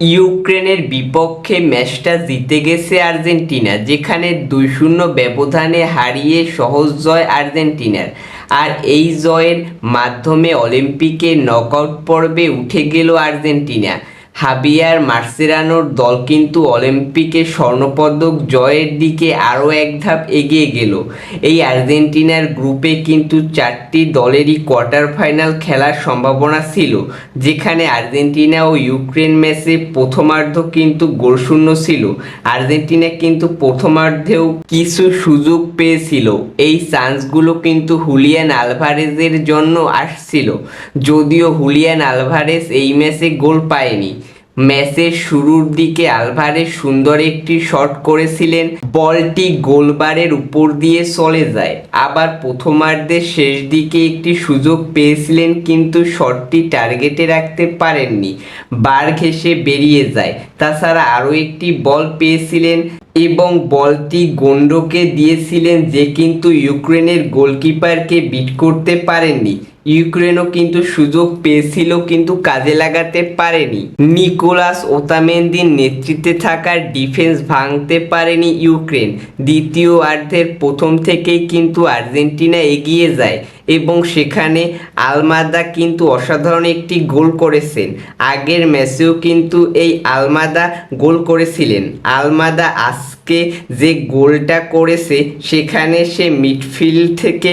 ইউক্রেনের বিপক্ষে ম্যাচটা জিতে গেছে আর্জেন্টিনা, যেখানে দুই শূন্য ব্যবধানে হারিয়ে সহজ জয় আর্জেন্টিনার। আর এই জয়ের মাধ্যমে অলিম্পিকে নকআউট পর্বে উঠে গেল আর্জেন্টিনা। হাবিয়ার মার্সেরানোর দল কিন্তু অলিম্পিকে স্বর্ণপদক জয়ের দিকে আরও এক ধাপ এগিয়ে গেল। এই আর্জেন্টিনার গ্রুপে কিন্তু চারটি দলেরই কোয়ার্টার ফাইনাল খেলার সম্ভাবনা ছিল, যেখানে আর্জেন্টিনা ও ইউক্রেন ম্যাচে প্রথমার্ধ কিন্তু গোলশূন্য ছিল। আর্জেন্টিনা কিন্তু প্রথমার্ধেও কিছু সুযোগ পেয়েছিল। এই চান্সগুলো কিন্তু হুলিয়ান আলভারেজের জন্য আসছিল, যদিও হুলিয়ান আলভারেজ এই ম্যাচে গোল পায়নি। ম্যাচের শুরুর দিকে আলভারেজ সুন্দর একটি শট করেছিলেন। বলটি গোলবারের উপর দিয়ে চলে যায়। আবার প্রথমার্ধের শেষ দিকে একটি সুযোগ পেয়েছিলেন, কিন্তু শটটি টার্গেটে রাখতে পারেননি। বার ঘেসে বেরিয়ে যায়। তাছাড়া আরও একটি বল পেয়েছিলেন এবং বলটি গন্ডকে দিয়েছিলেন যে কিন্তু ইউক্রেনের গোলকিপারকে বিট করতে পারেননি। ইউক্রেনও কিন্তু সুযোগ পেয়েছিল, কিন্তু কাজে লাগাতে পারেনি। নিকোলাস ওতামেন্দির নেতৃত্বে থাকার ডিফেন্স ভাঙতে পারেনি ইউক্রেন। দ্বিতীয় অর্ধের প্রথম থেকেই কিন্তু আর্জেন্টিনা এগিয়ে যায়। এবং সেখানে আলমাদা কিন্তু অসাধারণ একটি গোল করেছেন। আগের ম্যাচেও কিন্তু এই আলমাদা গোল করেছিলেন। আলমাদা আজকে যে গোলটা করেছে, সেখানে সে মিডফিল্ড থেকে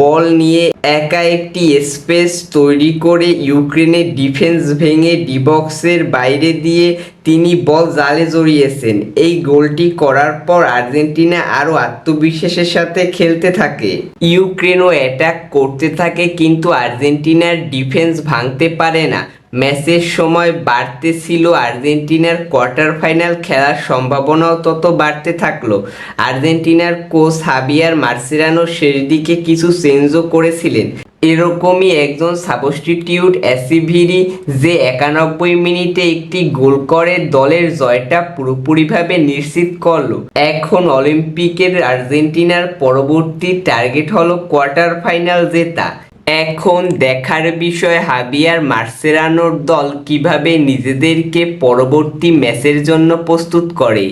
বল নিয়ে একা একটি স্পেস তৈরি করে ইউক্রেনের ডিফেন্স ভেঙে ডিবক্সের বাইরে দিয়ে তিনি বল জালে জড়িয়েছেন। এই গোলটি করার পর আর্জেন্টিনা আরও আত্মবিশ্বাসের সাথে খেলতে থাকে। ইউক্রেনও অ্যাটাক করতে থাকে, কিন্তু আর্জেন্টিনার ডিফেন্স ভাঙতে পারে না। ম্যাচের সময় বাড়তে ছিল আর্জেন্টিনার কোয়ার্টার ফাইনাল খেলার সম্ভাবনাও তত বাড়তে থাকল। আর্জেন্টিনার কোচ হাবিয়ার মার্সেরানো শেষ দিকে কিছু চেঞ্জও করেছিলেন। এরকমই একজন সাবস্টিটিউট অ্যাসিভিরি যে একানব্বই মিনিটে একটি গোল করে দলের জয়টা পুরোপুরিভাবে নিশ্চিত করল। এখন অলিম্পিকের আর্জেন্টিনার পরবর্তী টার্গেট হলো কোয়ার্টার ফাইনাল জেতা। এখন দেখার বিষয় হাবিয়ার মার্সেরানোর দল কীভাবে নিজেদেরকে পরবর্তী ম্যাচের জন্য প্রস্তুত করে?